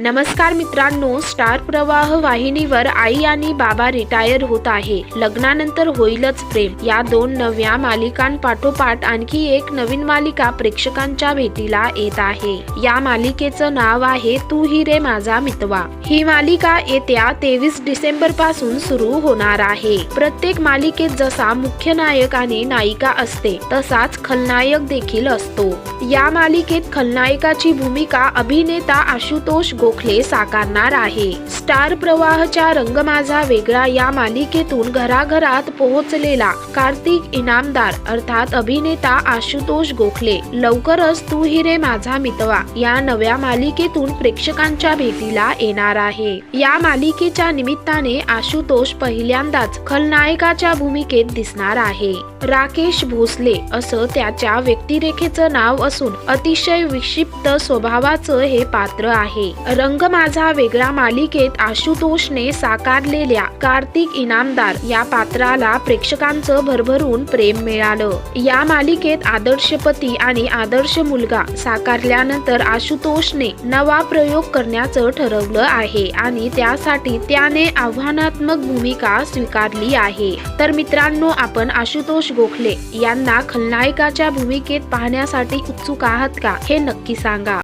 नमस्कार मित्रांनो स्टार प्रवाह वाहिनीवर आई आणि बाबा रिटायर होत आहे. लग्नानंतर होईलच प्रेम. या दोन नव्या मालिकांपाठोपाठ आणखी एक नवीन मालिका प्रेक्षकांच्या भेटीला येत आहे. या मालिकेचं नाव आहे तू ही रे माझा मितवा. ही मालिका येत्या तेवीस डिसेंबरपासून सुरू होणार आहे. प्रत्येक मालिकेत जसा मुख्य नायक आणि नायिका असते तसाच खलनायक देखील असतो. या मालिकेत खलनायकाची भूमिका अभिनेता आशुतोष गो गोखले साकारणार आहे. स्टार प्रवाहच्या रंग माझा वेगळा या मालिकेतून घराघरात पोहोचलेला कार्तिक इनामदार अर्थात अभिनेता आशुतोष गोखले. लवकरच तू हिरे माझा मितवा या नव्या मालिकेतून प्रेक्षकांच्या भेटीला येणार आहे. या मालिकेच्या निमित्ताने आशुतोष पहिल्यांदाच खलनायकाच्या भूमिकेत दिसणार आहे. राकेश भोसले असं त्याच्या व्यक्तिरेखेचं नाव असून अतिशय विक्षिप्त स्वभावाचं हे पात्र आहे. रंग माझा वेगळा मालिकेत आशुतोषने साकारलेल्या कार्तिक इनामदार या पात्राला प्रेक्षकांचं भरभरून प्रेम मिळालं. या मालिकेत आदर्श पती आणि आदर्श मुलगा साकारल्यानंतर आशुतोषने नवा प्रयोग करण्याचं ठरवलं आहे आणि त्यासाठी त्याने आव्हानात्मक भूमिका स्वीकारली आहे. तर मित्रांनो आपण आशुतोष गोखले यांना खलनायकाच्या भूमिकेत पाहण्यासाठी उत्सुक आहात का हे नक्की सांगा.